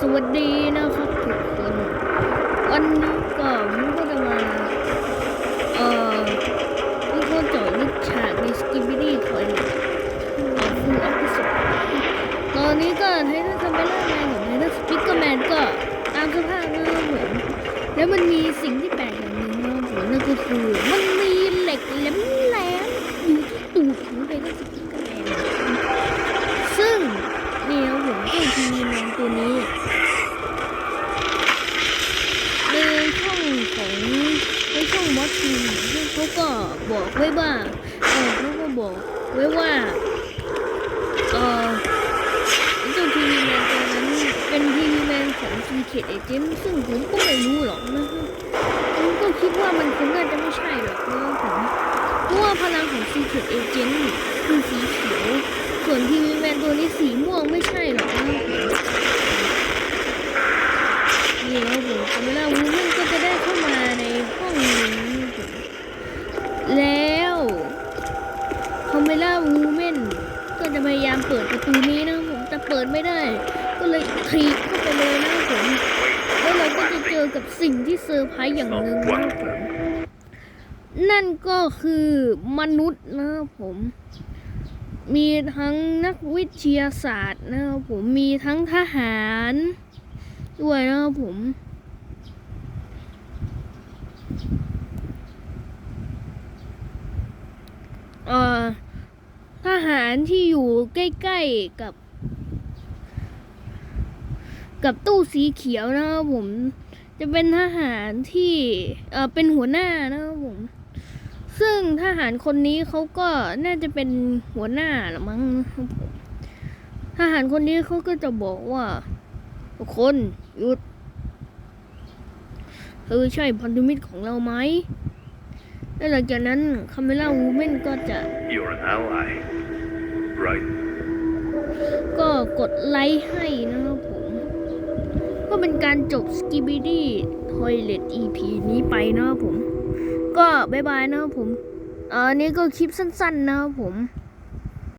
สวัสดีนะครับทุกคนวันนี้ก็มันก็จะมาเอ่อวิเคราะเจาะลึกฉากในสกิบิดี้ถอยหลังเอาฟูลออฟฟิศตอนนี้ก็ไททันคาเมล่าแมนกับไททันสปิกเกอร์แมนก็ตามสภาพนะครับผมแล้วมันมีสิ่งที่แปลกอย่างหนึ่งนะครับผมนั่นก็คือมันมีเหล็กแหลมๆอยู่ที่ตูดของไททันสปิกเกอร์แมนซึ่งนี่นะผมก็ทีวีแมนตัวนี้ บอกไว้ว่าเออเขาก็บอกไว้ว่าเออเจ้าทีวีแมนตัวนั้นเป็นทีวีแมนของซีเคดเอเจนซึ่งผมก็ไม่รู้หรอกนะผมก็คิดว่ามันคงน่าจะไม่ใช่หรอกนะผมเพราะว่าพลังของซีเคดเอเจนคือสีเขียวส่วนทีวีแมนตัวนี้สีม่วงไม่ใช่หรอกนะผมนี่ครับผมคาเมล่าวูแมนก็จะได้เข้ามาในห้องนี้นะครับผมแล้วคาเมล่าวูแมนก็จะพยายาม เปิดประตูนี้นะผมแต่เปิดไม่ได้ ก็เลยถีเข้าไปเลยนะผมแล้วเราก็จะเจอกับสิ่งที่เซอร์ไพรส์อย่างหนึ่งนะผมนั่นก็คือมนุษย์นะครับผม มีทั้งนักวิทยาศาสตร์นะครับผมมีทั้งทหาร ด้วยนะครับผม เอ่อ ทหารที่อยู่ใกล้ๆกับ กับตู้สีเขียวนะครับผม จะเป็นทหารที่เออเป็นหัวหน้านะครับผม ซึ่งทหารคนนี้เขาก็น่าจะเป็นหัวหน้าละมั้งนะครับผมทหารคนนี้เขาก็จะบอกว่าทุกคนหยุดเธอใช่พันธมิตรของเราไหม แล้วหลังจากนั้นคาเมล่าวูแมนก็จะ You're an ally, right? ก็กดไลค์ให้นะครับผม ก็เป็นการจบ s k i b i d y Toilet EP นี้ไปนะครับผม ก็บายบายนะครับผมเอออันนี้ก็คลิปสั้นๆนะครับผม